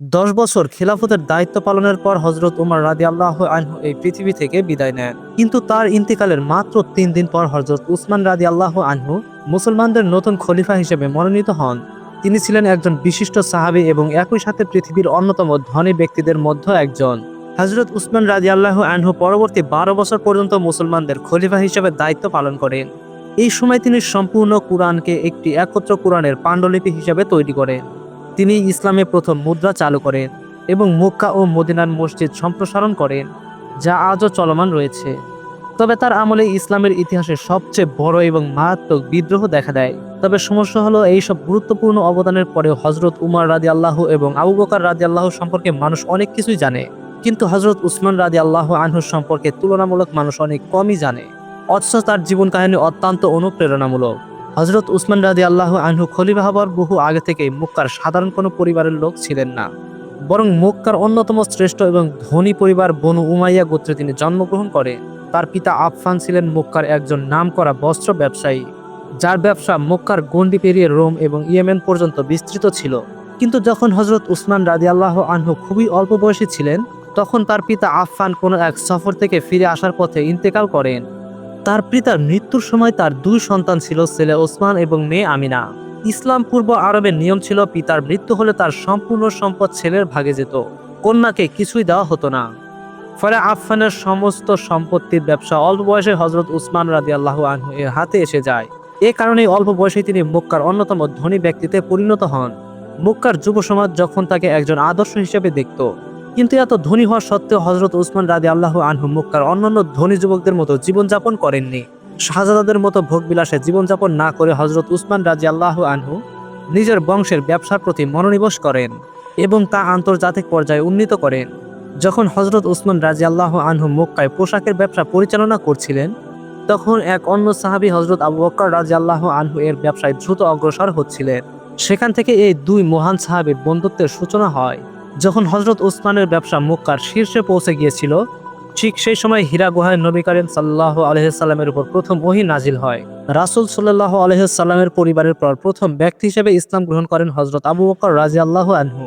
দশ বছর খিলাফতের দায়িত্ব পালনের পর হজরত উমর রাদি আল্লাহ আনহু এই পৃথিবী থেকে বিদায় নেন। কিন্তু তার ইন্তিকালের মাত্র তিন দিন পর হজরত উসমান রাদি আল্লাহ আনহু মুসলমানদের নতুন খলিফা হিসেবে মনোনীত হন। তিনি ছিলেন একজন বিশিষ্ট সাহাবী এবং একই সাথে পৃথিবীর অন্যতম ধনী ব্যক্তিদের মধ্যে একজন। হজরত উসমান রাজি আল্লাহ আনহু পরবর্তী বারো বছর পর্যন্ত মুসলমানদের খলিফা হিসেবে দায়িত্ব পালন করেন। এই সময় তিনি সম্পূর্ণ কুরআনকে একটি একত্র কোরআনের পাণ্ডুলিপি হিসেবে তৈরি করেন। তিনি ইসলামে প্রথম মুদ্রা চালু করেন এবং মক্কা ও মদিনার মসজিদ সম্প্রসারণ করেন, যা আজও চলমান রয়েছে। তবে তার আমলে ইসলামের ইতিহাসে সবচেয়ে বড় এবং মারাত্মক বিদ্রোহ দেখা দেয়। তবে সমস্যা হলো এইসব গুরুত্বপূর্ণ অবদানের পরেও হজরত উমার রাজি আল্লাহ এবং আবু বকার রাজি আল্লাহ সম্পর্কে মানুষ অনেক কিছুই জানে। কিন্তু হজরত উসমান রাজি আল্লাহ আনহুর সম্পর্কে তুলনামূলক মানুষ অনেক কমই জানে। অথচ তার জীবন কাহিনী অত্যন্ত অনুপ্রেরণামূলক। হজরত উসমান রাজি আল্লাহ আনহু খলিফা হবার বহু আগে থেকেই মক্কার সাধারণ কোনো পরিবারের লোক ছিলেন না। বরং মক্কার অন্যতম শ্রেষ্ঠ এবং ধনী পরিবার বনু উমাইয়া গোত্রে তিনি জন্মগ্রহণ করে। তার পিতা আফফান ছিলেন মক্কার একজন নামকরা বস্ত্র ব্যবসায়ী, যার ব্যবসা মক্কার গন্ডি পেরিয়ে রোম এবং ইয়েমেন পর্যন্ত বিস্তৃত ছিল। কিন্তু যখন হজরত উসমান রাজি আল্লাহ আনহু খুবই অল্প বয়সী ছিলেন, তখন তার পিতা আফফান কোনো এক সফর থেকে ফিরে আসার পথে ইন্তেকাল করেন। তার পিতার মৃত্যুর সময় তার দুই সন্তান ছিল ছেলে ওসমান এবং মেয়ে আমিনা। ইসলাম পূর্ব আরবের নিয়ম ছিল পিতার মৃত্যু হলে তার সম্পূর্ণ সম্পদ ছেলের ভাগে যেত, কন্যাকে কিছুই দেওয়া হতো না। ফলে আফফানের সমস্ত সম্পত্তির ব্যবসা অল্প বয়সে হজরত উসমান রাজি আল্লাহ আনহু এর হাতে এসে যায়। এ কারণে অল্প বয়সে তিনি মক্কার অন্যতম ধনী ব্যক্তিতে পরিণত হন। মক্কার যুব সমাজ যখন তাকে একজন আদর্শ হিসেবে দেখত কিন্তু এত ধনী হওয়া সত্ত্বেও হজরত উসমান রাজি আল্লাহ আনহু মক্কার অন্যান্য ধনী যুবকদের মতো জীবনযাপন করেননি। শাহজাদাদের মতো ভোগবিলাসে জীবনযাপন না করে হজরত উসমান রাজি আল্লাহ আনহু নিজের বংশের ব্যবসার প্রতি মনোনিবেশ করেন এবং তা আন্তর্জাতিক পর্যায়ে উন্নীত করেন। যখন হজরত উসমান রাজি আল্লাহ আনহু মক্কায় পোশাকের ব্যবসা পরিচালনা করছিলেন, তখন এক অন্য সাহাবী হজরত আবু বক্কর রাজি আল্লাহ আনহু এর ব্যবসায় দ্রুত অগ্রসর হচ্ছিলেন। সেখান থেকে এই দুই মহান সাহাবীর বন্ধুত্বের সূচনা হয়। যখন হজরত উসমানের ব্যবসা মক্কার শীর্ষে পৌঁছে গিয়েছিল, ঠিক সেই সময় হীরা গুহায় নবী করিম সাল্লাহ আলহিসাল্লামের উপর প্রথম ওহি নাজিল হয়। রাসুল সাল্লাহ আলহিসাল্লামের পরিবারের পর প্রথম ব্যক্তি হিসেবে ইসলাম গ্রহণ করেন হজরত আবু বকর রাজি আল্লাহ আনহু।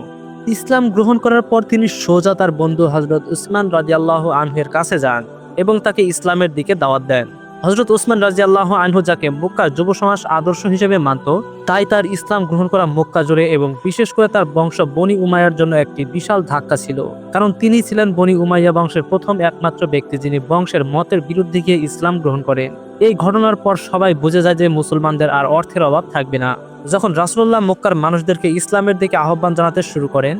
ইসলাম গ্রহণ করার পর তিনি সোজা তার বন্ধু হজরত উসমান রাজি আল্লাহ আনহুর কাছে যান এবং তাকে ইসলামের দিকে দাওয়াত দেন। হজরত উসমান রাজি আল্লাহ আনহু যাকে মক্কার যুব সমাজ আদর্শ হিসেবে মানত, তাই তার ইসলাম গ্রহণ করা মক্কা জুড়ে এবং বিশেষ করে তার বংশ বনি উমাইয়ার জন্য একটি বিশাল ধাক্কা ছিল। কারণ তিনি ছিলেন বনি উমাইয়া বংশের প্রথম একমাত্র ব্যক্তি যিনি বংশের মতের বিরুদ্ধে গিয়ে ইসলাম গ্রহণ করেন। এই ঘটনার পর সবাই বুঝে যায় যে মুসলমানদের আর অর্থের অভাব থাকবে না। যখন রাসুল্লাহ মক্কার মানুষদেরকে ইসলামের দিকে আহ্বান জানাতে শুরু করেন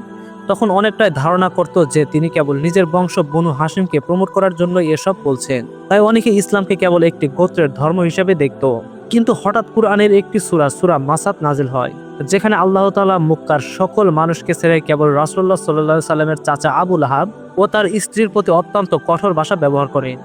তখন অনেকটাই ধারণা করত যে তিনি কেবল নিজের বংশ বনু হাসিমকে প্রমোট করার জন্য এসব বলছেন। তাই অনেকে ইসলামকে কেবল একটি গোত্রের ধর্ম হিসেবে দেখত। কিন্তু হঠাৎ কুরআনের একটি সূরা সূরা মাসাত নাজিল হয়, যেখানে আল্লাহ তালা মুক্কার সকল মানুষকে ছেড়ে কেবল রাসূলুল্লাহ সাল্লাল্লাহু সাল্লামের চাচা আবুল আহাব ও তার স্ত্রীর প্রতি অত্যন্ত কঠোর ভাষা ব্যবহার করেন।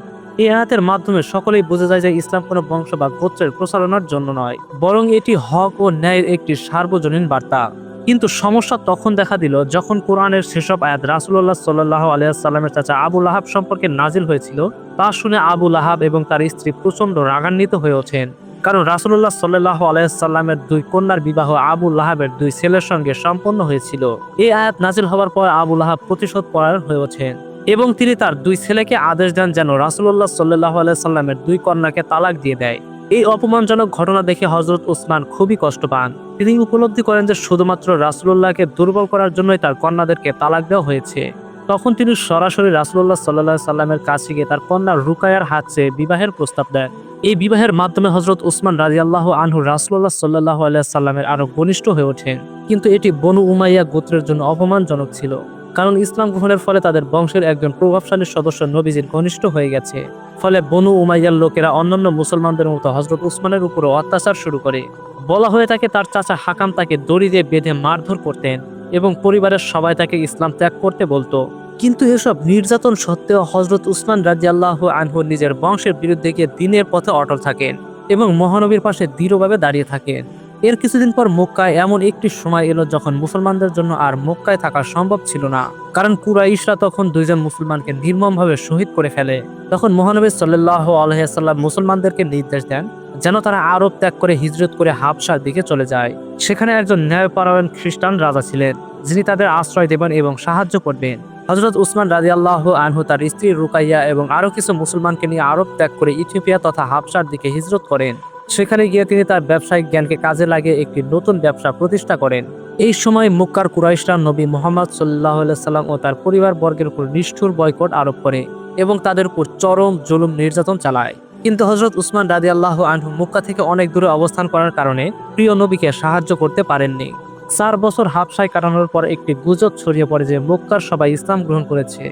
এই আয়াতের মাধ্যমে সকলেই বোঝা যায় যে ইসলাম কোনো বংশ বা গোত্রের প্রচারণার জন্য নয়, বরং এটি হক ও ন্যায়ের একটি সার্বজনীন বার্তা। কিন্তু সমস্যা তখন দেখা দিল যখন কোরআনের সেসব আয়াত রাসুল্লাহ সাল্লাহ আলিয়াল্লামের চাচা আবুল আহাব সম্পর্কে নাজিল হয়েছিল, তা শুনে আবুল আহাব এবং তার স্ত্রী প্রচণ্ড রাগান্বিত হয়ে ওঠেন। কারণ রাসুল্লাহ সাল্লাহ আলাইসাল্লামের দুই কন্যার বিবাহ আবুল আহাবের দুই ছেলের সঙ্গে সম্পন্ন হয়েছিল। এই আয়াত নাজিল হওয়ার পর আবুল আহাব প্রতিশোধ পরায়ণ হয়ে ওঠেন এবং তিনি তার দুই ছেলেকে আদেশ দেন যেন রাসুল্লাহ সাল্লাহ আলাইসাল্লামের দুই কন্যাকে তালাক দিয়ে দেয়। এই অপমানজনক ঘটনা দেখে হজরত উসমান খুবই কষ্ট পান। তিনি উপলব্ধি করেন যে শুধুমাত্র রাসুল্লাহকে দুর্বল করার জন্যই তার কন্যাদেরকে তালাক দেওয়া হয়েছে। তখন তিনি সরাসরি রাসুল্লাহ সাল্লাহ সাল্লামের কাছে গিয়ে তার কন্যা রুকায়ার হাত চেয়ে বিবাহের প্রস্তাব দেন এই বিবাহের মাধ্যমে হজরত উসমান রাজিয়াল্লাহ আনহু রাসুল্লাহ সাল্লাহ সাল্লামের আরও ঘনিষ্ঠ হয়ে ওঠেন। কিন্তু এটি বনু উমাইয়া গোত্রের জন্য অপমানজনক ছিল। কারণ ইসলাম গ্রহণের ফলে তাদের বংশের একজন প্রভাবশালী সদস্য নবীজির ঘনিষ্ঠ হয়ে গেছে। ফলে বনু উমাইয়ার লোকেরা অন্যান্য মুসলমানদের মতো হজরত উসমানের উপরও অত্যাচার শুরু করে। বলা হয়ে থাকে তার চাচা হাকাম তাকে দড়ি দিয়ে বেঁধে মারধর করতেন এবং পরিবারের সবাই তাকে ইসলাম ত্যাগ করতে বলতো। কিন্তু এসব নির্যাতন সত্ত্বেও হজরত উসমান রাজিয়াল্লাহ আনহু নিজের বংশের বিরুদ্ধে গিয়ে দিনের পথে অটল থাকেন এবং মহানবীর পাশে দৃঢ়ভাবে দাঁড়িয়ে থাকেন। এর কিছুদিন পর মক্কায় এমন একটি সময় এলো যখন মুসলমানদের জন্য আর মক্কায় থাকা সম্ভব ছিল না। কারণ কুরাইশরা তখন দুইজন মুসলমানকে নির্মমভাবে শহীদ করে ফেলে। তখন মহানবী সাল্লাহ আলহাম মুসলমানদেরকে নির্দেশ দেন যেন তারা আরব ত্যাগ করে হিজরত করে হাবসার দিকে চলে যায়। সেখানে একজন ন্যায়পরায়ণ খ্রিস্টান রাজা ছিলেন, যিনি তাদের আশ্রয় দেবেন এবং সাহায্য করবেন। হজরত উসমান রাজি আল্লাহ আনহু তার স্ত্রী রুকাইয়া এবং আরও কিছু মুসলমানকে নিয়ে আরব ত্যাগ করে ইথিওপিয়া তথা হাবসার দিকে হিজরত করেন। সেখানে গিয়ে তিনি তার ব্যবসায়িক জ্ঞানকে কাজে লাগিয়ে একটি নতুন ব্যবসা প্রতিষ্ঠা করেন। এই সময় মক্কার কুরাইশরা নবী মোহাম্মদ সাল্লাহ সাল্লাম ও তার পরিবার বর্গের উপর নিষ্ঠুর বয়কট আরোপ করে এবং তাদের উপর চরম জুলুম নির্যাতন চালায়। কিন্তু হজরত উসমান রাজি আল্লাহ আনহু মক্কা থেকে অনেক দূরে অবস্থান করার কারণে প্রিয় নবীকে সাহায্য করতে পারেননি। চার বছর হাবসায় কাটানোর পর একটি গুজব ছড়িয়ে পড়ে যে মক্কার সবাই ইসলাম গ্রহণ করেছে।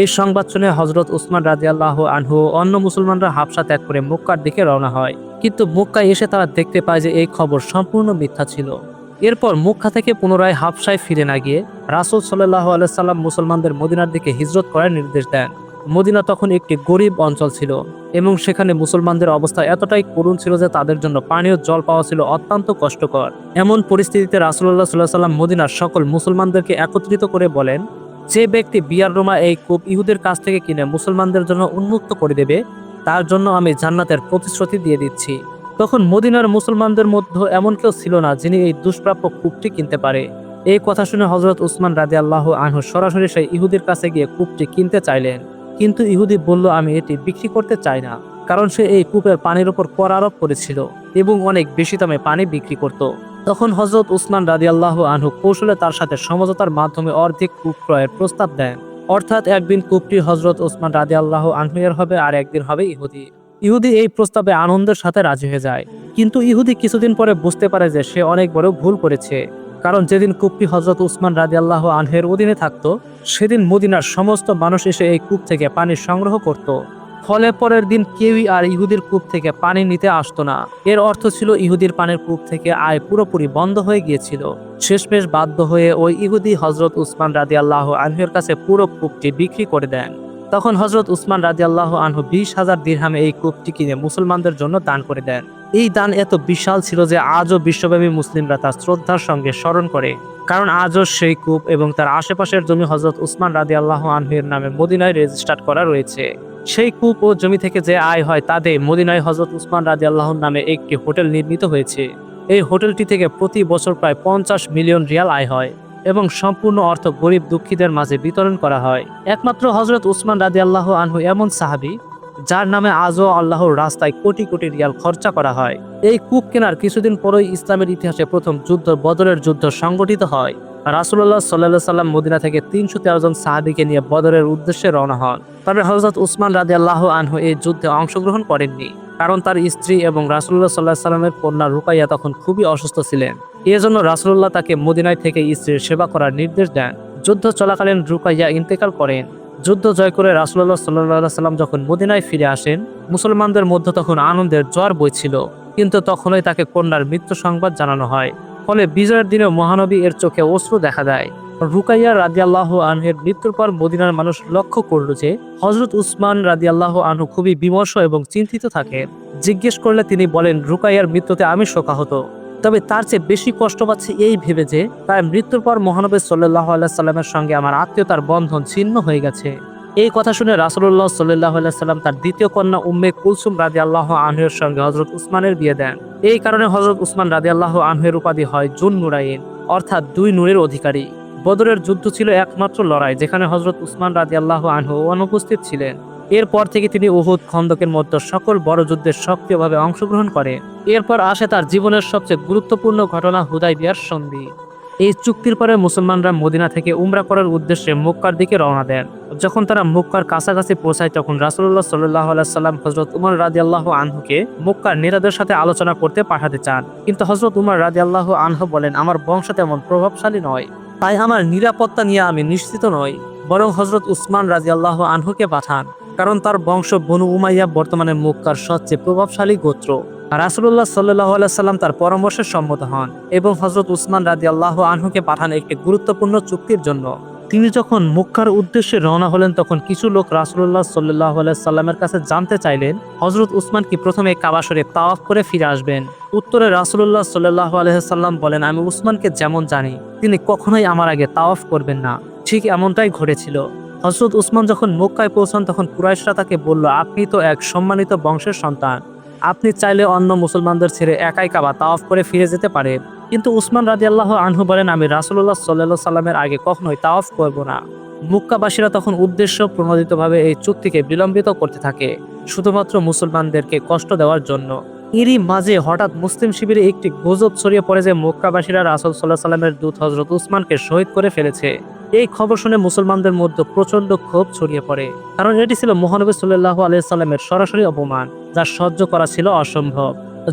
এই সংবাদ শুনে হজরত উসমান রাজি আল্লাহ আনহু অন্য মুসলমানরা হাবসা ত্যাগ করে মক্কার দিকে রওনা হয়। কিন্তু মক্কায় এসে তারা দেখতে পায় যে এই খবর সম্পূর্ণ মিথ্যা ছিল। এরপর মক্কা থেকে পুনরায় হাবসায় ফিরে না গিয়ে রাসুল সাল্লাহ আলাইসাল্লাম মুসলমানদের মদিনার দিকে হিজরত করার নির্দেশ দেন। মদিনা তখন একটি গরিব অঞ্চল ছিল এবং সেখানে মুসলমানদের অবস্থা এতটাই করুণ ছিল যে তাদের জন্য পানীয় জল পাওয়া ছিল অত্যন্ত কষ্টকর। এমন পরিস্থিতিতে রাসুল্লাহ সাল্লাহ সাল্লাম মদিনার সকল মুসলমানদেরকে একত্রিত করে বলেন, যে ব্যক্তি বিয়ার রোমা এই কূপ ইহুদের কাছ থেকে কিনে মুসলমানদের জন্য উন্মুক্ত করে দেবে, তার জন্য আমি জান্নাতের প্রতিশ্রুতি দিয়ে দিচ্ছি। তখন মদিনার মুসলমানদের মধ্যে এমন কেউ ছিল না যিনি এই দুষ্প্রাপ্য কূপটি কিনতে পারে। এই কথা শুনে হজরত উসমান রাজি আল্লাহ আনহু সরাসরি সেই ইহুদের কাছে গিয়ে কূপটি কিনতে চাইলেন। কিন্তু ইহুদি বলল, আমি এটি বিক্রি করতে চাই না। কারণ সে এই কূপের পানির উপর কর আরোপ করেছিল এবং অনেক বেশি দামে পানি বিক্রি করত। তখন হজরত উসমান রাজি আল্লাহ আনহু কৌশলে তার সাথে সমঝোতার মাধ্যমে অর্ধেক কূপ ক্রয়ের প্রস্তাব দেন। অর্থাৎ একদিন কূপটি হজরত উসমান রাজি আল্লাহ আনহুয়ের হবে আর একদিন হবে ইহুদি। ইহুদি এই প্রস্তাবে আনন্দের সাথে রাজি হয়ে যায়। কিন্তু ইহুদি কিছুদিন পরে বুঝতে পারে যে সে অনেক বড় ভুল করেছে। কারণ যেদিন কূপটি হজরত উসমান রাজি আল্লাহ আনহের অধীনে থাকতো, সেদিন মদিনার সমস্ত মানুষ এসে এই কূপ থেকে পানি সংগ্রহ করত। ফলে পরের দিন কেউই আর ইহুদির কূপ থেকে পানি নিতে আসতো না। এর অর্থ ছিল ইহুদির পানির কূপ থেকে আয় পুরোপুরি বন্ধ হয়ে গিয়েছিল। শেষমেশ বাধ্য হয়ে ওই ইহুদি হজরত উসমান রাজি আল্লাহ আনহের কাছে পুরো কূপটি বিক্রি করে দেন। তখন হজরত উসমান রাজি আল্লাহ আনহু বিশ হাজার দিরহামে এই কূপটি কিনে মুসলমানদের জন্য দান করে দেন। এই দান এত বিশাল ছিল যে আজও বিশ্বব্যাপী মুসলিমরা তার শ্রদ্ধার সঙ্গে স্মরণ করে। কারণ আজও সেই কূপ এবং তার আশেপাশের জমি হজরত উসমান রাজি আল্লাহ আনহের নামে মদিনায় রেজিস্টার্ড করা রয়েছে। সেই কূপ ও জমি থেকে যে আয় হয় তাতে মদিনায় হজরত উসমান রাজি আল্লাহর নামে একটি হোটেল নির্মিত হয়েছে। এই হোটেলটি থেকে প্রতি বছর প্রায় পঞ্চাশ মিলিয়ন রিয়াল আয় হয় এবং সম্পূর্ণ অর্থ গরিব দুঃখীদের মাঝে বিতরণ করা হয়। একমাত্র হজরত উসমান রাজি আল্লাহ আনহু এমন সাহাবি যার নামে আজও আল্লাহর রাস্তায় কোটি কোটি রিয়াল খরচা করা হয়। এই কূপ কেনার কিছুদিন পরই ইসলামের ইতিহাসে প্রথম যুদ্ধ, বদরের যুদ্ধ সংগঠিত হয়। রাসুল্লাহ সাল্লাহ সাল্লাম মদিনা থেকে তিনশো তেরো জন সাহাবিকে নিয়ে বদরের উদ্দেশ্যে রওনা হন। তবে হজরত উসমান রাজি আল্লাহ আনহু এই যুদ্ধে অংশগ্রহণ করেননি, কারণ তার স্ত্রী এবং রাসুল্লাহ সাল্লাহ সাল্লামের কন্যা রুকাইয়া তখন খুবই অসুস্থ ছিলেন। এজন্য রাসুল্লাহ তাকে মদিনায় থেকে স্ত্রীর সেবা করার নির্দেশ দেন। যুদ্ধ চলাকালীন রুকাইয়া ইন্তেকাল করেন। যুদ্ধ জয় করে রাসুল্লাহ সাল্লাহ সাল্লাম যখন মদিনায় ফিরে আসেন, মুসলমানদের মধ্যে তখন আনন্দের জ্বর বইছিল। কিন্তু তখনই তাকে কন্যার মৃত্যু সংবাদ জানানো হয়। ফলে বিজয়ের দিনে মহানবী এর চোখে অশ্রু দেখা দেয়। রুকাইয়া রাদিয়াল্লাহ আনহের মৃত্যুর পর মদিনার মানুষ লক্ষ্য করল যে হজরত উসমান রাদিয়াল্লাহ আনহু খুবই বিমর্ষ এবং চিন্তিত থাকে। জিজ্ঞেস করলে তিনি বলেন, রুকাইয়ার মৃত্যুতে আমি শোকাহত। তবে তার চেয়ে বেশি কষ্ট পাচ্ছে এই ভেবে যে তার মৃত্যুর পর মহানবী সাল্লাহ সাল্লামের সঙ্গে আমার আত্মীয়তার বন্ধন ছিন্ন হয়ে গেছে। এই কথা শুনে রাসুল্লাহ সাল্লাহ সাল্লাম তার দ্বিতীয় কন্যা উম্মে কুলসুম রাজি আল্লাহ আনহের সঙ্গে হজরত উসমানের বিয়ে দেন। এই কারণে হজরত উসমান রাজি আল্লাহ আনহের উপাধি হয় জুন নুরাইন, অর্থাৎ দুই নূরের অধিকারী। বদরের যুদ্ধ ছিল একমাত্র লড়াই, যেখানে হজরত উসমান রাজি আল্লাহ আনহু অনুপস্থিত ছিলেন। এরপর থেকে তিনি উহুদ খন্দকের মধ্যে সকল বড় যুদ্ধে সক্রিয়ভাবে অংশগ্রহণ করে। এরপর আসে তার জীবনের সবচেয়ে গুরুত্বপূর্ণ ঘটনা হুদাই বিয়ার সন্ধি। এই চুক্তির পরে মুসলমানরা মদিনা থেকে উমরা করার উদ্দেশ্যে মক্কার দিকে রওনা দেন। যখন তারা মক্কার কাছাকাছি পৌঁছায়, তখন রাসুল্লাহ সাল্লাহ সাল্লাম হজরত উমর রাজি আল্লাহ আনহুকে মক্কার নেতাদের সাথে আলোচনা করতে পাঠাতে চান। কিন্তু হজরত উমর রাজি আল্লাহ আনহু বলেন, আমার বংশ তেমন প্রভাবশালী নয়। তাই আমার নিরাপত্তা নিয়ে আমি নিশ্চিত নই। বরং হজরত উসমান রাজি আল্লাহ আনহুকে পাঠান। কারণ তার বংশ বনু উমাইয়া বর্তমানে মুক্কার সবচেয়ে প্রভাবশালী গোত্র। রাসুল্লাহ সাল্লাহ সাল্লাম তার পরামর্শে সম্মত হন এবং হজরত উসমান রাজি আল্লাহ আনহুকে পাঠান একটি গুরুত্বপূর্ণ চুক্তির জন্য। তিনি যখন মক্কার উদ্দেশ্যে রওনা হলেন, তখন কিছু লোক রাসুল্লাহ সাল্লাহ সাল্লামের কাছে জানতে চাইলেন হজরত উসমান কি প্রথমে কাবা শরীফ তাওয়াফ করে ফিরে আসবেন? উত্তরে রাসুল্লাহ সাল্লাহ আলহাম বলেন, আমি উসমানকে যেমন জানি, তিনি কখনোই আমার আগে তাওয়াফ করবেন না। ঠিক এমনটাই ঘটেছিল। হজরত উসমান যখন মক্কায় পৌঁছান, তখন কুরাইশরা তাকে বলল, আপনি তো এক সম্মানিত বংশের সন্তান। আপনি চাইলে অন্য মুসলমানদের ছেড়ে একাই কাবা তাওয়াফ করে ফিরে যেতে পারে কিন্তু উসমান রাজি আল্লাহ আনহু বলেন, আমি রাসুল্লাহ সাল্লাহ সাল্লামের আগে কখনোই তাওয়াফ করব না। মুক্কাবাসীরা তখন উদ্দেশ্য প্রণোদিতভাবে এই চুক্তিকে বিলম্বিত করতে থাকে, শুধুমাত্র মুসলমানদেরকে কষ্ট দেওয়ার জন্য। এরই মাঝে হঠাৎ মুসলিম শিবিরে একটি গুজব ছড়িয়ে পড়ে যে মক্কাবাসীরা রাসুল সাল্লাহ সাল্লামের দূত হজরত উসমানকে শহীদ করে ফেলেছে। এই খবর শুনে মুসলমানদের মধ্যে প্রচণ্ড ক্ষোভ ছড়িয়ে পড়ে, কারণ এটি ছিল মহানবী সাল্লাহ আলিয়াল্লামের সরাসরি অপমান, যা সহ্য করা ছিল অসম্ভব।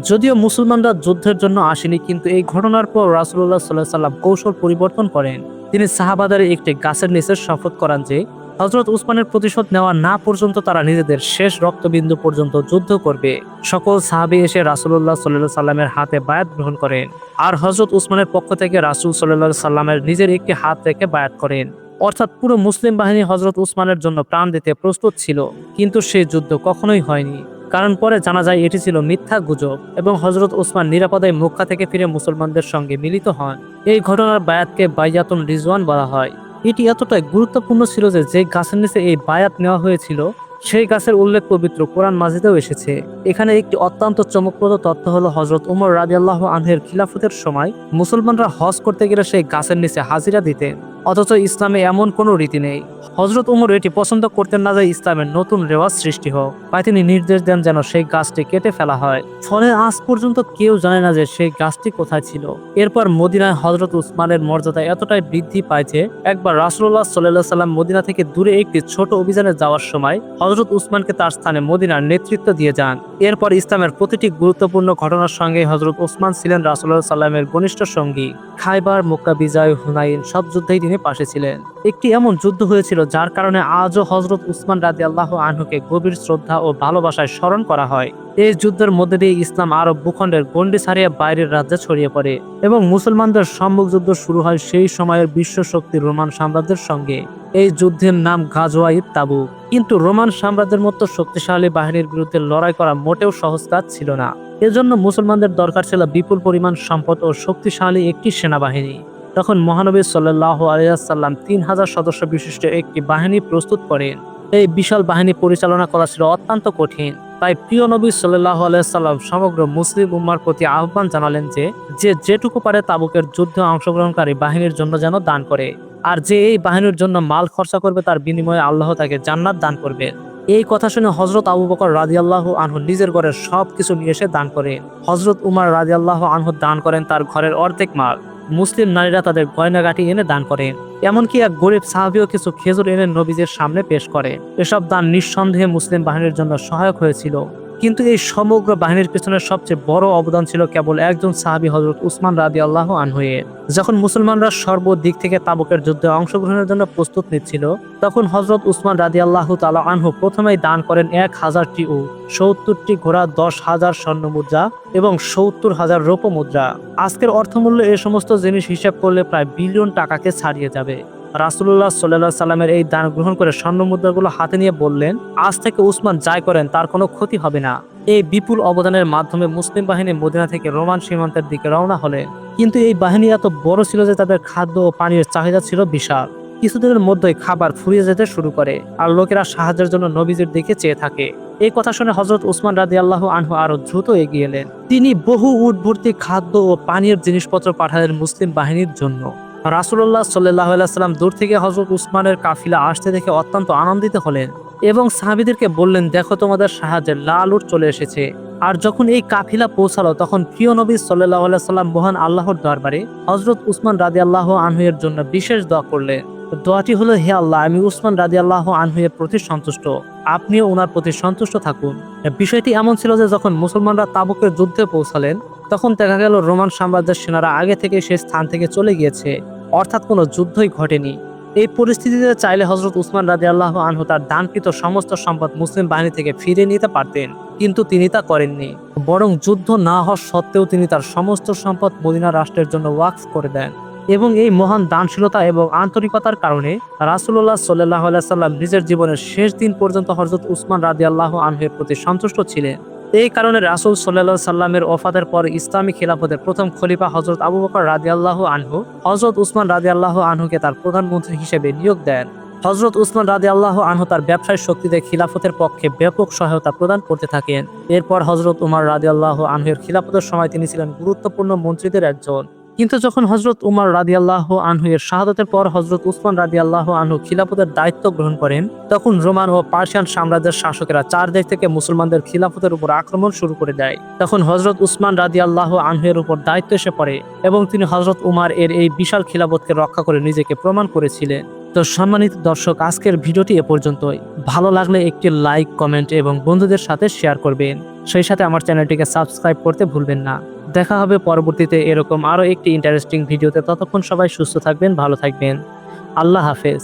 যদিও মুসলমানরা যুদ্ধের জন্য আসেনি, কিন্তু এই ঘটনার পর রাসুল্লাহ সাল্লাহ সাল্লাম কৌশল পরিবর্তন করেন। তিনি সাহাবাদের একটি গাছের নিচে শপথ করান যে হজরত উসমানের প্রতিশোধ নেওয়া না পর্যন্ত তারা নিজেদের শেষ রক্তবিন্দু পর্যন্ত যুদ্ধ করবে। সকল সাহাবি এসে রাসুল্লাহ সাল্লাহ সাল্লামের হাতে বায়াত গ্রহণ করেন আর হজরত উসমানের পক্ষ থেকে রাসুল সাল্লাহ সাল্লামের নিজের একটি হাত থেকে বায়াত করেন। অর্থাৎ পুরো মুসলিম বাহিনী হজরত উসমানের জন্য প্রাণ দিতে প্রস্তুত ছিল, কিন্তু সেই যুদ্ধ কখনোই হয়নি। কারণ পরে জানা যায় এটি ছিল মিথ্যা গুজব এবং হজরত ওসমান নিরাপদে মক্কা থেকে ফিরে মুসলমানদের সঙ্গে মিলিত হন। এই ঘটনার বায়াতকে বাইয়াতুন রিজওয়ান বলা হয়। এটি এতটাই গুরুত্বপূর্ণ ছিল যে যে গাছের নিচে এই বায়াত নেওয়া হয়েছিল, সেই গাছের উল্লেখ পবিত্র কোরআন মাজিদেও এসেছে। এখানে একটি অত্যন্ত চমকপ্রদ তথ্য হল হজরত উমর রাজিয়াল্লাহ আনহের খিলাফতের সময় মুসলমানরা হজ করতে গেলে সেই গাছের নিচে হাজিরা দিতেন। অথচ ইসলামে এমন কোনো রীতি নেই। হজরত উমর এটি পছন্দ করতেন না যে ইসলামের নতুন রেওয়াজ সৃষ্টি হোক, তাই তিনি নির্দেশ দেন যেন সেই গাছটি কেটে ফেলা হয়। ফলে আজ পর্যন্ত কেউ জানে না যে সেই গাছটি কোথায় ছিল। এরপর মদিনায় হজরত উসমানের মর্যাদা এতটাই বৃদ্ধি যে একবার রাসুল্লাহ সাল্লাহ সাল্লাম মদিনা থেকে দূরে একটি ছোট অভিযানে যাওয়ার সময় হজরত উসমানকে তার স্থানে মদিনার নেতৃত্ব দিয়ে যান। এরপর ইসলামের প্রতিটি গুরুত্বপূর্ণ ঘটনার সঙ্গে হজরত উসমান ছিলেন রাসুল্লাহ সাল্লামের ঘনিষ্ঠ সঙ্গী। খাইবার, মক্কা, বিজয়, হুনাইন সব যুদ্ধেই তিনি পাশে ছিলেন। একটি এমন যুদ্ধ হয়েছিল যার কারণে আজও হজরত উসমান রাজি আল্লাহ আনহুকে গভীর শ্রদ্ধা ও ভালোবাসায় স্মরণ করা হয়। এই যুদ্ধের মধ্যে দিয়ে ইসলাম আরব ভূখণ্ডের গণ্ডি ছাড়িয়ে বাইরের রাজ্যে ছড়িয়ে পড়ে এবং মুসলমানদের সম্মুখ যুদ্ধ শুরু হয় সেই সময়ের বিশ্ব শক্তি রোমান সাম্রাজ্যের সঙ্গে। এই যুদ্ধের নাম গাজওয়াইদ তাবু কিন্তু রোমান সাম্রাজ্যের মতো শক্তিশালী বাহিনীর বিরুদ্ধে লড়াই করা মোটেও সহজ কাজ ছিল না। এজন্য মুসলমানদের দরকার ছিল বিপুল পরিমাণ সম্পদ ও শক্তিশালী একটি সেনাবাহিনী। তখন মহানবী সাল্লাহ আলিয়াল্লাম তিন হাজার সদস্য বিশিষ্ট একটি বাহিনী প্রস্তুত করেন। এই বিশাল বাহিনী পরিচালনা করা ছিল অত্যন্ত কঠিন। তাই প্রিয় নবী সাল্লাহ আলাইসাল্লাম সমগ্র মুসলিম উম্মার প্রতি আহ্বান জানালেন যে যে যেটুকু পারে তাবুকের যুদ্ধে অংশগ্রহণকারী বাহিনীর জন্য যেন দান করে, আর যে এই বাহিনীর জন্য মাল খরচা করবে তার বিনিময়ে আল্লাহ তাকে জান্নাত দান করবে এই কথা শুনে হজরত আবু বকর রাজি আল্লাহ আনহু নিজের ঘরের সব কিছু নিয়ে এসে দান করেন। হজরত উমার রাজি আল্লাহ আনহু দান করেন তার ঘরের অর্ধেক মাল। মুসলিম নারীরা তাদের গয়নাগাটি এনে দান করে। এমনকি এক গরিব সাহাবিও কিছু খেজুর এনে নবীজের সামনে পেশ করে। এসব দান নিঃসন্দেহে মুসলিম বাহিনীর জন্য সহায়ক হয়েছিল। কিন্তু এই সমগ্র বাহিনীর পেছনে সবচেয়ে বড় অবদান ছিল কেবল একজন সাহাবি হজরত উসমান রাদি আল্লাহ আনহুয়ে যখন মুসলমানরা সর্বদিক থেকে তাবুকের যুদ্ধে অংশগ্রহণের জন্য প্রস্তুত নিচ্ছিল, তখন হজরত উসমান রাদি আল্লাহ তালা আনহু প্রথমেই দান করেন এক হাজারটি উ, সত্তরটি ঘোড়া, দশ হাজার স্বর্ণ মুদ্রা এবং সত্তর হাজার রৌপ্য মুদ্রা। আজকের অর্থমূল্য এ সমস্ত জিনিস হিসাব করলে প্রায় বিলিয়ন টাকাকে ছাড়িয়ে যাবে। রাসুল্লাহ সাল্লাহ সাল্লামের এই দান গ্রহণ করে স্বর্ণ মুদ্রাগুলো হাতে নিয়ে বললেন, আজ থেকে উসমান যাই করেন, তার কোনো ক্ষতি হবে না। এই বিপুল অবদানের মাধ্যমে মুসলিম বাহিনী মদিনা থেকে রোমান সীমান্তের দিকে রওনা হলেন কিন্তু এই বাহিনী এত বড় ছিল যে তাদের খাদ্য ও পানীয় চাহিদা ছিল বিশাল। কিছুদিনের মধ্যেই খাবার ফুরিয়ে যেতে শুরু করে আর লোকেরা সাহায্যের জন্য নবীজির দিকে চেয়ে থাকে। এই কথা শুনে হজরত উসমান রাজি আল্লাহ আনহু আরও দ্রুত এগিয়ে এলেন। তিনি বহু উট ভর্তি খাদ্য ও পানীয় জিনিসপত্র পাঠালেন মুসলিম বাহিনীর জন্য। রাসুল্লাহ সাল্লাহ সাল্লাম দূর থেকে হজরত উসমানের কাফিলা আসতে দেখে অত্যন্ত আনন্দিত হলেন এবং সাহাবিদেরকে বললেন, দেখো তোমাদের সাহায্যে লাল উট চলে এসেছে। আর যখন এই কাফিলা পৌঁছালো, তখন প্রিয় নবী সাল্লাহ সাল্লাম মহান আল্লাহর দরবারে হজরত উসমান রাজি আল্লাহ আনহুয়ের জন্য বিশেষ দোয়া করলেন। দোয়াটি হলো, হে আল্লাহ, আমি উসমান রাজি আল্লাহ আনহুয়ের প্রতি সন্তুষ্ট। আপনিও ওনার প্রতি সন্তুষ্ট থাকুন। বিষয়টি এমন ছিল যে, যখন মুসলমানরা তাবুকের যুদ্ধে পৌঁছালেন, তখন দেখা গেল, রোমান সাম্রাজ্যের সেনারা আগে থেকে সে স্থান থেকে চলে গিয়েছে। অর্থাৎ কোনো যুদ্ধই ঘটেনি। এই পরিস্থিতিতে চাইলে হজরত উসমান রাজি আল্লাহ আনহু তার দানকৃত সমস্ত সম্পদ মুসলিম বাহিনী থেকে ফিরে নিতে পারতেন, কিন্তু তিনি তা করেননি। বরং যুদ্ধ না হওয়া সত্ত্বেও তিনি তার সমস্ত সম্পদ মদিনা রাষ্ট্রের জন্য ওয়াকফ করে দেন এবং এই মহান দানশীলতা এবং আন্তরিকতার কারণে রাসুল্লাহ সাল্লাহ সাল্লাম নিজের জীবনের শেষ দিন পর্যন্ত হজরত উসমান রাজি আল্লাহ আনহুয়ের প্রতি সন্তুষ্ট ছিলেন। এই কারণে রাসুল সাল্লা সাল্লামের ওফাতের পর ইসলামী খিলাফতের প্রথম খলিফা হজরত আবু বকর রাজি আল্লাহ আনহু হজরত উসমান রাজি আল্লাহ আনহুকে তার প্রধানমন্ত্রী হিসেবে নিয়োগ দেন। হজরত উসমান রাজি আল্লাহ আনহু তার ব্যবসায়িক শক্তিতে খিলাফতের পক্ষে ব্যাপক সহায়তা প্রদান করতে থাকেন। এরপর হজরত উমার রাজি আল্লাহ আনহের খিলাফতের সময় তিনি ছিলেন গুরুত্বপূর্ণ মন্ত্রীদের একজন। কিন্তু যখন হজরত উমার রাদি আল্লাহ আনহু এর শাহাদতের পর হজরত উসমান রাদি আল্লাহ আনহু খিলাফতের দায়িত্ব গ্রহণ করেন, তখন রোমান ও পার্সিয়ান সাম্রাজ্যের শাসকেরা চার চারদিক থেকে মুসলমানদের খিলাফতের উপর আক্রমণ শুরু করে দেয়। তখন হজরত উসমান রাদি আল্লাহ আনহের উপর দায়িত্ব এসে পড়ে এবং তিনি হজরত উমার এর এই বিশাল খিলাফতকে রক্ষা করে নিজেকে প্রমাণ করেছিলেন। তো সম্মানিত দর্শক, আজকের ভিডিওটি এ পর্যন্তই। ভালো লাগলে একটি লাইক, কমেন্ট এবং বন্ধুদের সাথে শেয়ার করবেন। সেই সাথে আমার চ্যানেলটিকে সাবস্ক্রাইব করতে ভুলবেন না। দেখা হবে পরবর্তীতে এরকম আরও একটি ইন্টারেস্টিং ভিডিওতে ততক্ষণ সবাই সুস্থ থাকবেন, ভালো থাকবেন। আল্লাহ হাফেজ।